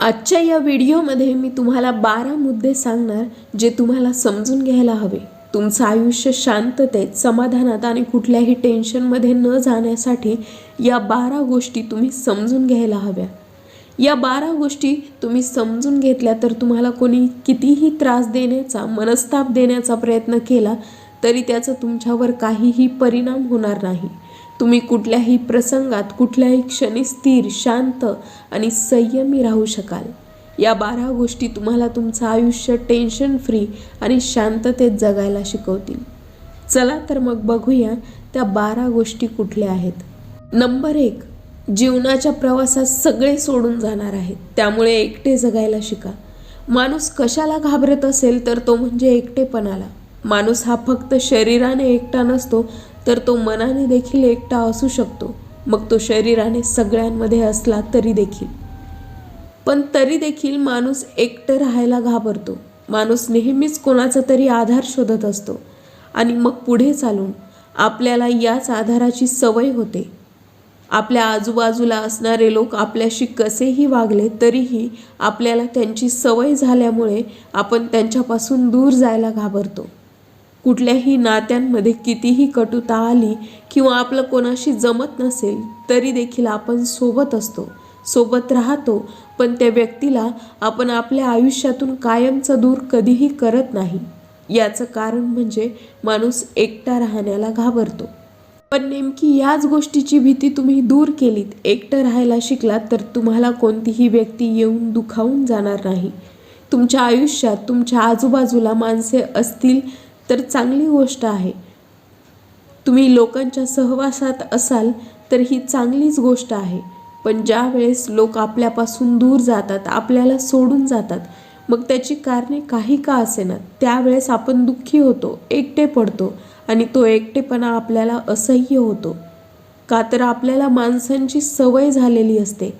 आजच्या या व्हिडिओमध्ये मी तुम्हाला बारा मुद्दे सांगणार जे तुम्हाला समजून घ्यायला हवे. तुमचं आयुष्य शांततेत समाधानात आणि कुठल्याही टेन्शनमध्ये न जाण्यासाठी या बारा गोष्टी तुम्ही समजून घ्यायला हव्या. या बारा गोष्टी तुम्ही समजून घेतल्या तर तुम्हाला कोणी कितीही त्रास देण्याचा मनस्ताप देण्याचा प्रयत्न केला तरी त्याचा तुमच्यावर काहीही परिणाम होणार नाही. तुम्ही कुठल्याही प्रसंगात कुठल्याही क्षणी स्थिर शांत आणि संयमी राहू शकाल. या बारा गोष्टी तुम्हाला तुमचं आयुष्य टेन्शन फ्री आणि शांततेत जगायला शिकवतील. चला तर मग बघूया त्या बारा गोष्टी कुठल्या आहेत. नंबर एक जीवनाच्या प्रवासात सगळे सोडून जाणार आहेत. त्यामुळे एकटे जगायला शिका. माणूस कशाला घाबरत असेल तर तो म्हणजे एकटेपणाला. माणूस हा फक्त शरीराने एकटा नसतो तर तो मनाने देखील एकटा असू शकतो. मग तो शरीराने सगळ्यांमध्ये असला तरी देखील. पण तरी देखील माणूस एकटं राहायला घाबरतो. माणूस नेहमीच कोणाचा तरी आधार शोधत असतो. आणि मग पुढे चालून आपल्याला याच आधाराची सवय होते. आपल्या आजूबाजूला असणारे लोक आपल्याशी कसेही वागले तरीही आपल्याला त्यांची सवय झाल्यामुळे आपण त्यांच्यापासून दूर जायला घाबरतो. कुठल्याही नात्यांमध्ये कितीही कटुता आली किंवा आपलं कोणाशी जमत नसेल तरी देखील आपण सोबत असतो सोबत राहतो. पण त्या व्यक्तीला आपण आपल्या आयुष्यातून कायमचा दूर कधीही करत नाही. याचं कारण म्हणजे माणूस एकटा राहण्याला घाबरतो. पण नेमकी याच गोष्टीची भीती तुम्ही दूर केलीत. एकटं राहायला शिकलात तर तुम्हाला कोणतीही व्यक्ती येऊन दुखावून जाणार नाही. तुमच्या आयुष्यात तुमच्या आजूबाजूला माणसे असतील तर चांगली गोष्ट आहे. तुम्ही लोकांच्या सहवासात असाल तर ही चांगलीच गोष्ट आहे. पण ज्या वेळेस लोक आपल्यापासून दूर जातात आपल्याला सोडून जातात मग त्याची कारणे काही का असेना त्यावेळेस आपण दुःखी होतो एकटे पडतो आणि तो एकटेपणा आपल्याला असह्य होतो. का तर आपल्याला माणसांची सवय झालेली असते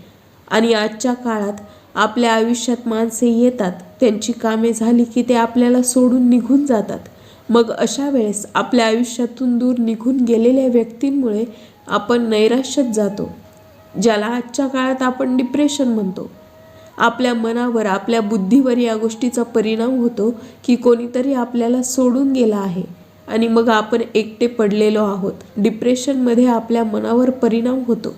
आणि आजच्या काळात आपल्या आयुष्यात माणसे येतात त्यांची कामे झाली की ते आपल्याला सोडून निघून जातात. मग अशा वेळेस आपल्या आयुष्यातून दूर निघून गेलेल्या व्यक्तींमुळे आपण नैराश्यात जातो ज्याला आजच्या काळात आपण डिप्रेशन म्हणतो. आपल्या मनावर आपल्या बुद्धीवर या गोष्टीचा परिणाम होतो की कोणीतरी आपल्याला सोडून गेला आहे आणि मग आपण एकटे पडलेलो आहोत. डिप्रेशनमध्ये आपल्या मनावर परिणाम होतो.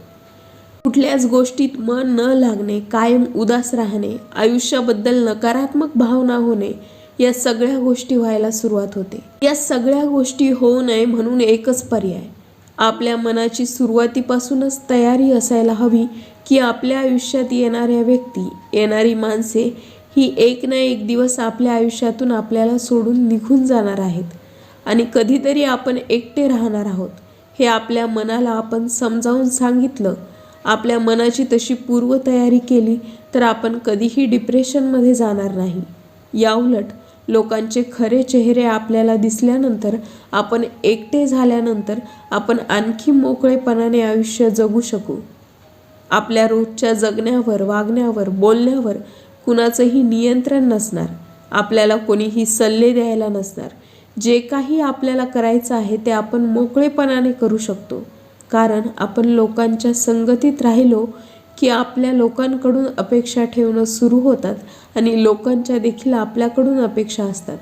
कुठल्याच गोष्टीत मन न लागणे कायम उदास राहणे आयुष्याबद्दल नकारात्मक भावना होणे या सगळ्या गोष्टी व्हायला सुरुवात होते. या सगळ्या गोष्टी होऊ नये म्हणून एकच पर्याय. आपल्या मनाची सुरुवातीपासूनच तयारी असायला हवी की आपल्या आयुष्यात येणाऱ्या व्यक्ती येणारी माणसे ही एक ना एक दिवस आपल्या आयुष्यातून आपल्याला सोडून निघून जाणार आहेत. आणि कधीतरी आपण एकटे राहणार आहोत. हे आपल्या मनाला आपण समजावून सांगितलं आपल्या मनाची तशी पूर्वतयारी केली तर आपण कधीही डिप्रेशनमध्ये जाणार नाही. याउलट लोकांचे खरे चेहरे आपल्याला दिसल्यानंतर आपण एकटे झाल्यानंतर आपण आणखी मोकळेपणाने आयुष्य जगू शकू. आपल्या रोजच्या जगण्यावर वागण्यावर बोलण्यावर कुणाचंही नियंत्रण नसणार. आपल्याला कोणीही सल्ले द्यायला नसणार. जे काही आपल्याला करायचं आहे ते आपण मोकळेपणाने करू शकतो. कारण आपण लोकांच्या संगतीत राहिलो की आपल्या लोकांकडून अपेक्षा ठेवणं सुरू होतात आणि लोकांच्या देखील आपल्याकडून अपेक्षा असतात.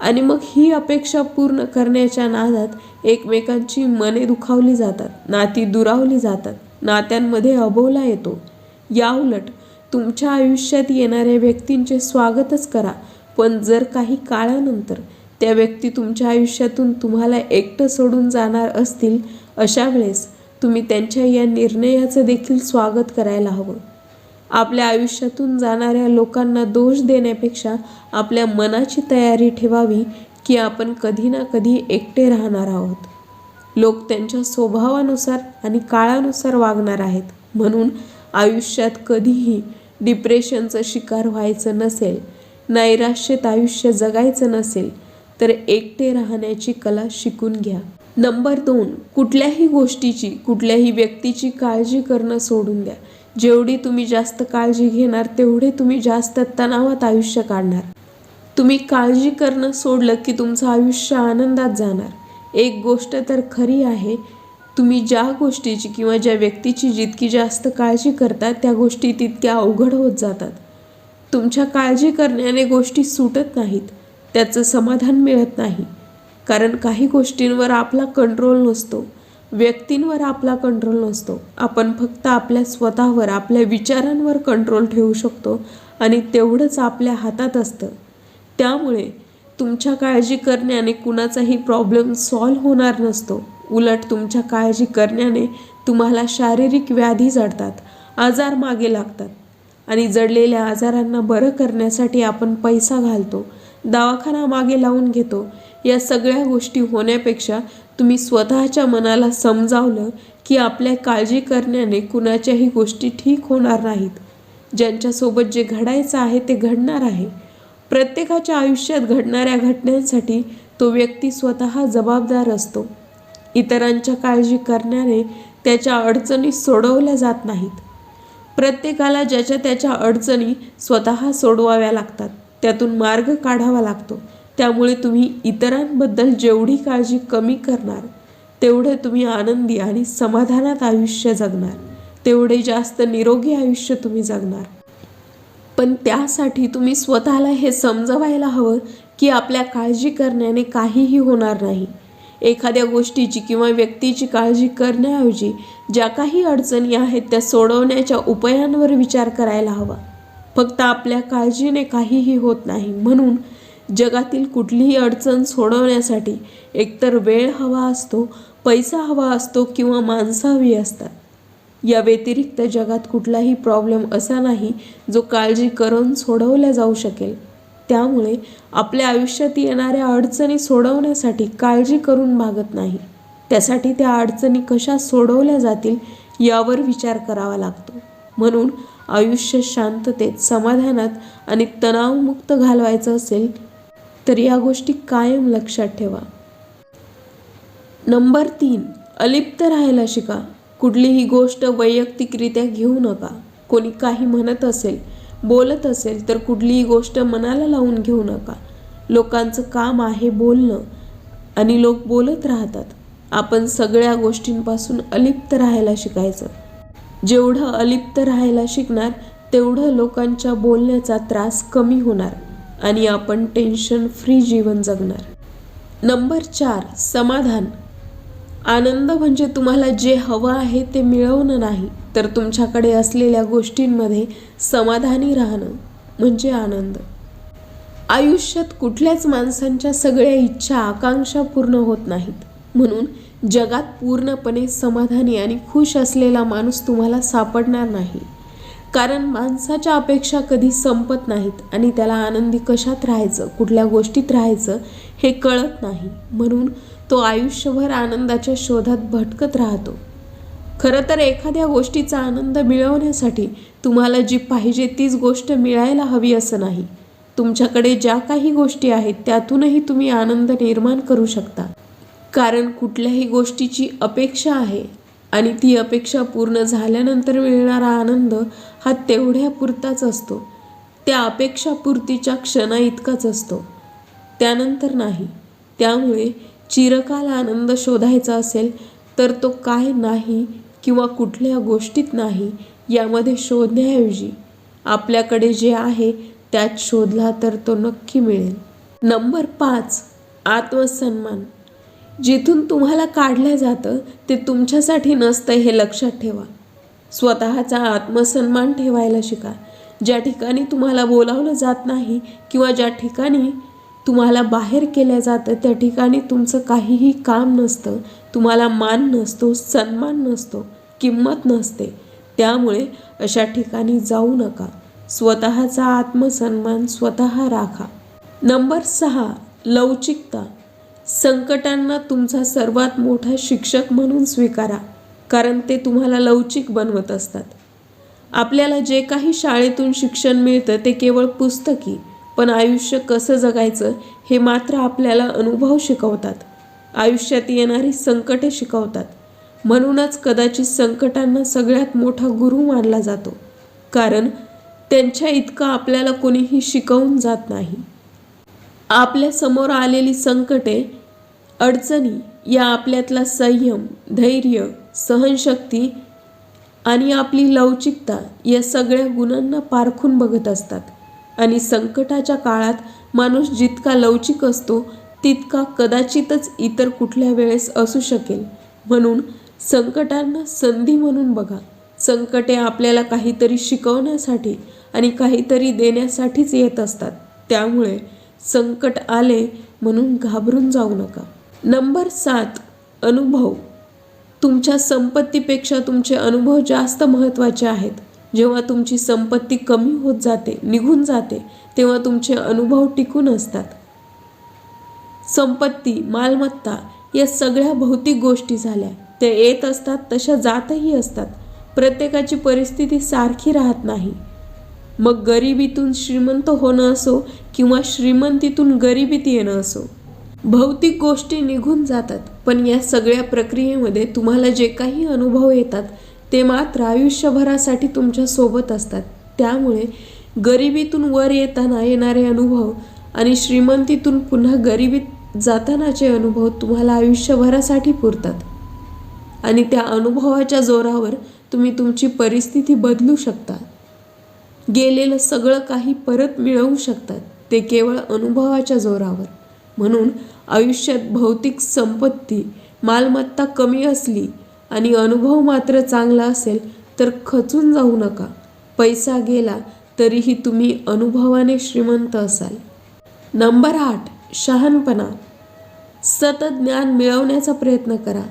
आणि मग ही अपेक्षा पूर्ण करण्याच्या नादात एकमेकांची मने दुखावली जातात नाती दुरावली जातात नात्यांमध्ये अबोला येतो. याउलट तुमच्या आयुष्यात येणाऱ्या व्यक्तींचे स्वागतच करा पण जर काही काळानंतर त्या व्यक्ती तुमच्या आयुष्यातून तुम्हाला एकटं सोडून जाणार असतील अशा वेळेस तुम्ही त्यांच्या या निर्णयाचं देखील स्वागत करायला हवं. आपल्या आयुष्यातून जाणाऱ्या लोकांना दोष देण्यापेक्षा आपल्या मनाची तयारी ठेवावी की आपण कधी ना कधी एकटे राहणार आहोत. लोक त्यांच्या स्वभावानुसार आणि काळानुसार वागणार आहेत. म्हणून आयुष्यात कधीही डिप्रेशनचं शिकार व्हायचं नसेल नैराश्यत आयुष्य जगायचं नसेल तर एकटे राहण्याची कला शिकून घ्या. नंबर दोन कुठल्याही गोष्टीची कुठल्याही व्यक्तीची काळजी करणं सोडून द्या. जेवढी तुम्ही जास्त काळजी घेणार तेवढे तुम्ही जास्त तणावात आयुष्य काढणार. तुम्ही काळजी करणं सोडलं की तुमचं आयुष्य आनंदात जाणार. एक गोष्ट तर खरी आहे तुम्ही ज्या गोष्टीची किंवा ज्या व्यक्तीची जितकी जास्त काळजी करता त्या गोष्टी तितक्या अवघड होत जातात. तुमच्या काळजी करण्याने गोष्टी सुटत नाहीत त्याचं समाधान मिळत नाही. कारण काही गोष्टींवर आपला कंट्रोल नसतो. व्यक्तींवर आपला कंट्रोल नसतो. आपण फक्त आपल्या स्वतःवर आपल्या विचारांवर कंट्रोल ठेवू शकतो आणि तेवढंच आपल्या हातात असतं. त्यामुळे तुमच्या काळजी करण्याने कुणाचाही प्रॉब्लेम सॉल्व होणार नसतो. उलट तुमच्या काळजी करण्याने तुम्हाला शारीरिक व्याधी जडतात आजार मागे लागतात आणि जडलेल्या आजारांना बरं करण्यासाठी आपण पैसा घालतो दवाखाना मागे लावून घेतो या सगळ्या गोष्टी होण्यापेक्षा तुम्ही स्वतःच्या मनाला समजावलं की आपल्या काळजी करण्याने कुणाच्याही गोष्टी ठीक होणार नाहीत. ज्यांच्यासोबत जे घडायचं आहे ते घडणार आहे. प्रत्येकाच्या आयुष्यात घडणाऱ्या घटनांसाठी तो व्यक्ती स्वतः जबाबदार असतो. इतरांच्या काळजी करण्याने त्याच्या अडचणी सोडवल्या जात नाहीत. प्रत्येकाला ज्याच्या त्याच्या अडचणी स्वतः सोडवाव्या लागतात. त्यातून मार्ग काढावा लागतो. त्यामुळे तुम्ही इतरांबद्दल जेवढी काळजी कमी करणार तेवढे तुम्ही आनंदी आणि समाधानात आयुष्य जगणार. तेवढे जास्त निरोगी आयुष्य तुम्ही जगणार. पण त्यासाठी तुम्ही स्वतःला हे समजवायला हवं की आपल्या काळजी करण्याने काहीही होणार नाही. एखाद्या गोष्टीची किंवा व्यक्तीची काळजी करण्याऐवजी ज्या काही अडचणी आहेत त्या सोडवण्याच्या उपायांवर विचार करायला हवा. फक्त आपल्या काळजीने काहीही होत नाही म्हणून जगातील कुठलीही अडचण सोडवण्यासाठी एकतर वेळ हवा असतो पैसा हवा असतो किंवा माणसं हवी असतात. या व्यतिरिक्त जगात कुठलाही प्रॉब्लेम असा नाही जो काळजी करून सोडवला जाऊ शकेल. त्यामुळे आपल्या आयुष्यात येणाऱ्या अडचणी सोडवण्यासाठी काळजी करून भागत नाही. त्यासाठी त्या अडचणी कशा सोडवल्या जातील यावर विचार करावा लागतो. म्हणून आयुष्य शांततेत समाधानात आणि तणावमुक्त घालवायचं असेल तर या गोष्टी कायम लक्षात ठेवा. नंबर तीन अलिप्त राहायला शिका. कुठलीही गोष्ट वैयक्तिकरित्या घेऊ नका. कोणी काही म्हणत असेल बोलत असेल तर कुठलीही गोष्ट मनाला लावून घेऊ नका. लोकांचं काम आहे बोलणं. आणि लोक बोलत राहतात. आपण सगळ्या गोष्टींपासून अलिप्त राहायला शिकायचं. जेवढं अलिप्त राहायला शिकणार तेवढं लोकांच्या बोलण्याचा त्रास कमी होणार. आणि आपण टेन्शन फ्री जीवन जगणार. नंबर चार समाधान. आनंद म्हणजे तुम्हाला जे हवं आहे ते मिळवणं नाही तर तुमच्याकडे असलेल्या गोष्टींमध्ये समाधानी राहणं म्हणजे आनंद. आयुष्यात कुठल्याच माणसांच्या सगळ्या इच्छा आकांक्षा पूर्ण होत नाहीत. म्हणून जगात पूर्णपणे समाधानी आणि खुश असलेला माणूस तुम्हाला सापडणार नाही. कारण माणसाच्या अपेक्षा कधी संपत नाहीत आणि त्याला आनंदी कशात राहायचं कुठल्या गोष्टीत राहायचं हे कळत नाही. म्हणून तो आयुष्यभर आनंदाच्या शोधात भटकत राहतो. खरं तर एखाद्या गोष्टीचा आनंद मिळवण्यासाठी तुम्हाला जी पाहिजे तीच गोष्ट मिळायला हवी असं नाही. तुमच्याकडे ज्या काही गोष्टी आहेत त्यातूनही तुम्ही आनंद निर्माण करू शकता. कारण कुठल्याही गोष्टीची अपेक्षा आहे आणि ती अपेक्षा पूर्ण झाल्यानंतर मिळणारा आनंद हा तेवढ्यापुरताच असतो. त्या अपेक्षापूर्तीच्या क्षणा इतकाच असतो. त्यानंतर नाही. त्यामुळे चिरकाल आनंद शोधायचा असेल तर तो काय नाही किंवा कुठल्या गोष्टीत नाही यामध्ये शोधण्याऐवजी आपल्याकडे जे आहे त्यात शोधला तर तो नक्की मिळेल. नंबर पाच. आत्मसन्मान. जिथून तुम्हाला काढलं जातं ते तुमच्यासाठी नसतं हे लक्षात ठेवा. स्वतःचा आत्मसन्मान ठेवायला शिका. ज्या ठिकाणी तुम्हाला बोलावलं जात नाही किंवा ज्या ठिकाणी तुम्हाला बाहेर केलं जातं त्या ठिकाणी तुमचं काहीही काम नसतं तुम्हाला मान नसतो सन्मान नसतो किंमत नसते. त्यामुळे अशा ठिकाणी जाऊ नका. स्वतःचा आत्मसन्मान स्वतः राखा. नंबर सहा लवचिकता. संकटांना तुमचा सर्वात मोठा शिक्षक म्हणून स्वीकारा कारण ते तुम्हाला लवचिक बनवत असतात. आपल्याला जे काही शाळेतून शिक्षण मिळतं ते केवळ पुस्तकी पण आयुष्य कसं जगायचं हे मात्र आपल्याला अनुभव शिकवतात. आयुष्यात येणारी संकटे शिकवतात. म्हणूनच कदाचित संकटांना सगळ्यात मोठा गुरु मानला जातो कारण त्यांच्या इतकं आपल्याला कोणीही शिकवून जात नाही. आपल्यासमोर आलेली संकटे अडचणी या आपल्यातला संयम धैर्य सहनशक्ती आणि आपली लवचिकता या सगळ्या गुणांना पारखून बघत असतात. आणि संकटाच्या काळात माणूस जितका लवचिक असतो तितका कदाचितच इतर कुठल्या वेळेस असू शकेल. म्हणून संकटांना संधी म्हणून बघा. संकटे आपल्याला काहीतरी शिकवण्यासाठी आणि काहीतरी देण्यासाठीच येत असतात. त्यामुळे संकट आले म्हणून घाबरून जाऊ नका. नंबर सात अनुभव. तुमच्या संपत्तीपेक्षा तुमचे अनुभव जास्त महत्त्वाचे आहेत. जेव्हा तुमची संपत्ती कमी होत जाते निघून जाते तेव्हा तुमचे अनुभव टिकून असतात. संपत्ती मालमत्ता या सगळ्या भौतिक गोष्टी झाल्या. त्या येत असतात तशा जातही असतात. प्रत्येकाची परिस्थिती सारखी राहत नाही. मग गरिबीतून श्रीमंत होणं असो किंवा श्रीमंतीतून गरिबीत येणं असो. भौतिक गोष्टी निघून जातात पण या सगळ्या प्रक्रियेमध्ये तुम्हाला जे काही अनुभव येतात ते मात्र आयुष्यभरासाठी तुमच्यासोबत असतात. त्यामुळे गरिबीतून वर येताना येणारे अनुभव आणि श्रीमंतीतून पुन्हा गरिबीत जातानाचे अनुभव तुम्हाला आयुष्यभरासाठी पुरतात. आणि त्या अनुभवाच्या जोरावर तुम्ही तुमची परिस्थिती बदलू शकता. गेलेलं सगळं काही परत मिळवू शकतात. ते केवळ अनुभवाच्या जोरावर. म्हणून आयुष्यात भौतिक संपत्ती मालमत्ता कमी असली आणि अनुभव मात्र चांगला असेल तर खचून जाऊ नका. पैसा गेला तरीही तुम्ही अनुभवाने श्रीमंत असाल. नंबर आठ शहाणपणा. सतत ज्ञान मिळवण्याचा प्रयत्न करा.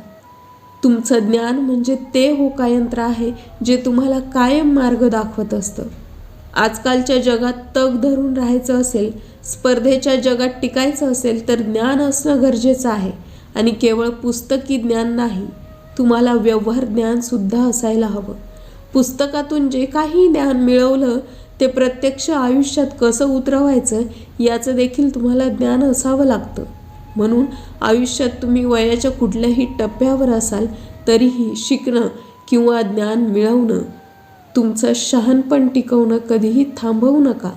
तुमचं ज्ञान म्हणजे ते होकायंत्र आहे जे तुम्हाला कायम मार्ग दाखवत असतं. आजकालच्या जगात तग धरून राहायचं असेल स्पर्धेच्या जगात टिकायचं असेल तर ज्ञान असणं गरजेचं आहे. आणि केवळ पुस्तकी ज्ञान नाही तुम्हाला व्यवहार ज्ञानसुद्धा असायला हवं. पुस्तकातून जे काही ज्ञान मिळवलं ते प्रत्यक्ष आयुष्यात कसं उतरवायचं याचं देखील तुम्हाला ज्ञान असावं लागतं. म्हणून आयुष्यात तुम्ही वयाच्या कुठल्याही टप्प्यावर असाल तरीही शिकणं किंवा ज्ञान मिळवणं तुमचं शहाणपण टिकवणं कधीही थांबवू नका.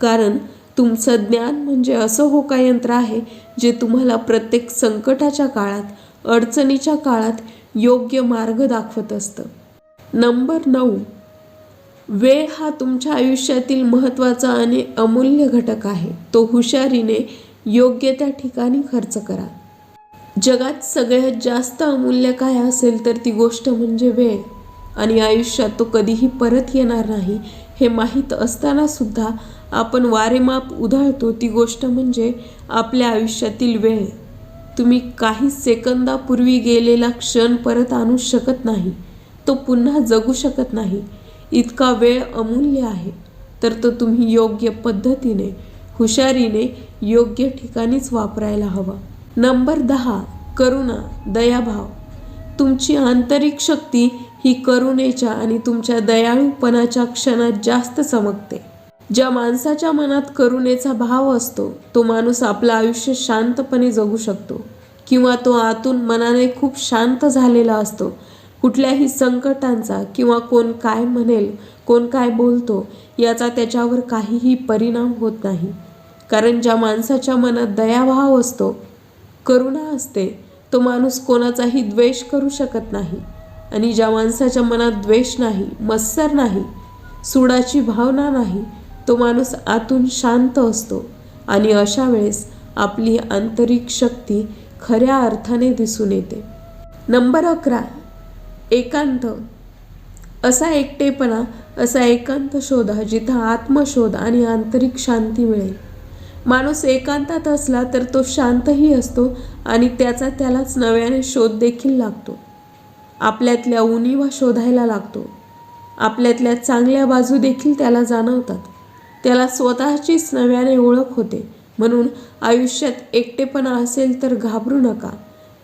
कारण तुमचं ज्ञान म्हणजे असं होकायंत्र आहे जे तुम्हाला प्रत्येक संकटाच्या काळात अडचणीच्या काळात योग्य मार्ग दाखवत असतं. नंबर नऊ. वेळ हा तुमच्या आयुष्यातील महत्त्वाचा आणि अमूल्य घटक आहे. तो हुशारीने योग्य त्या ठिकाणी खर्च करा. जगात सगळ्यात जास्त अमूल्य काय असेल तर ती गोष्ट म्हणजे वेळ. आणि आयुष्यात तो कधीही परत येणार नाही हे माहीत असताना सुद्धा आपण वारेमाप उधाळतो. ती गोष्ट म्हणजे आपल्या आयुष्यातील वेळ. तुम्ही काही सेकंदापूर्वी गेलेला क्षण परत आणू शकत नाही. तो पुन्हा जगू शकत नाही. इतका वेळ अमूल्य आहे. तर तो तुम्ही योग्य पद्धतीने हुशारीने योग्य ठिकाणीच वापरायला हवा. नंबर दहा करुणा दयाभाव. तुमची आंतरिक शक्ती ही करुणेच्या आणि तुमच्या दयाळूपणाच्या क्षणात जास्त चमकते. ज्या माणसाच्या मनात करुणेचा भाव असतो तो माणूस आपलं आयुष्य शांतपणे जगू शकतो किंवा तो आतून मनाने खूप शांत झालेला असतो. कुठल्याही संकटांचा किंवा कोण काय म्हणेल कोण काय बोलतो याचा त्याच्यावर काहीही परिणाम होत नाही. कारण ज्या माणसाच्या मनात दयाभाव असतो करुणा असते तो माणूस कोणाचाही द्वेष करू शकत नाही. आणि ज्या माणसाच्या मनात द्वेष नाही मत्सर नाही सुडाची भावना नाही तो माणूस आतून शांत असतो आणि अशा वेळेस आपली आंतरिक शक्ती खऱ्या अर्थाने दिसून येते. नंबर अकरा. एकांत. असा एकटेपणा असा एकांत शोधा जिथं आत्मशोध आणि आंतरिक शांती मिळेल. माणूस एकांतात असला तर तो शांतही असतो आणि त्याचा त्यालाच नव्याने शोध देखील लागतो. आपल्यातल्या उणीवा शोधायला लागतो. आपल्यातल्या चांगल्या बाजू देखील त्याला जाणवतात. त्याला स्वतःचीच नव्याने ओळख होते. म्हणून आयुष्यात एकटेपणा असेल तर घाबरू नका.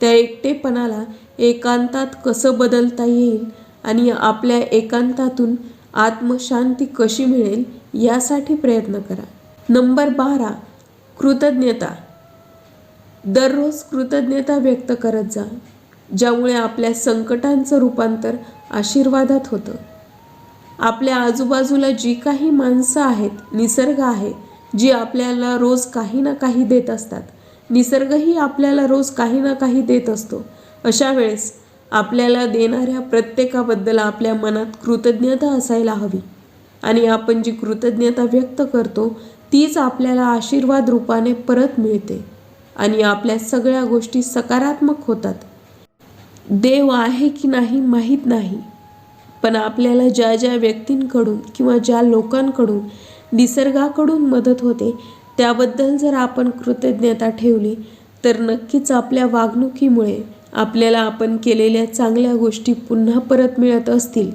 त्या एकटेपणाला एकांतात कसं बदलता येईल आणि आपल्या एकांतातून आत्मशांती कशी मिळेल यासाठी प्रयत्न करा. नंबर बारा. कृतज्ञता. दररोज कृतज्ञता व्यक्त करत जा. ज्यामुळे आपल्या संकटांचं रूपांतर आशीर्वादात होतं. आपल्या आजूबाजूला जी काही माणसं आहेत निसर्ग आहे जी आपल्याला रोज काही ना काही देत असतात. निसर्गही आपल्याला रोज काही ना काही देत असतो. अशा वेळेस आपल्याला देणाऱ्या प्रत्येकाबद्दल आपल्या मनात कृतज्ञता असायला हवी. आणि आपण जी कृतज्ञता व्यक्त करतो तीच आपल्याला आशीर्वाद रूपाने परत मिळते. आणि आपल्या सगळ्या गोष्टी सकारात्मक होतात. देव आहे की नाही माहीत नाही. पण आपल्याला ज्या ज्या व्यक्तींकडून किंवा ज्या लोकांकडून निसर्गाकडून मदत होते त्याबद्दल जर आपण कृतज्ञता ठेवली तर नक्कीच आपल्या वागणुकीमुळे आपल्याला आपण केलेल्या चांगल्या गोष्टी पुन्हा परत मिळत असतील.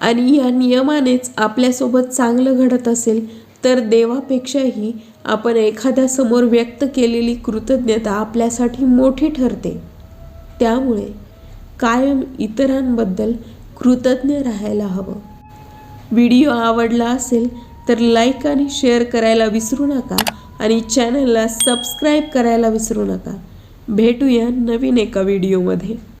आणि या नियमानेच आपल्यासोबत चांगलं घडत असेल तर देवापेक्षाही आपण एखाद्यासमोर व्यक्त केलेली कृतज्ञता आपल्यासाठी मोठी ठरते. त्यामुळे कायम इतरांबद्दल कृतज्ञ राहायला हवं. व्हिडिओ आवडला असेल तर लाईक आणि शेअर करायला विसरू नका आणि चॅनलला सबस्क्राईब करायला विसरू नका. भेटूया नवीन एका व्हिडिओमध्ये.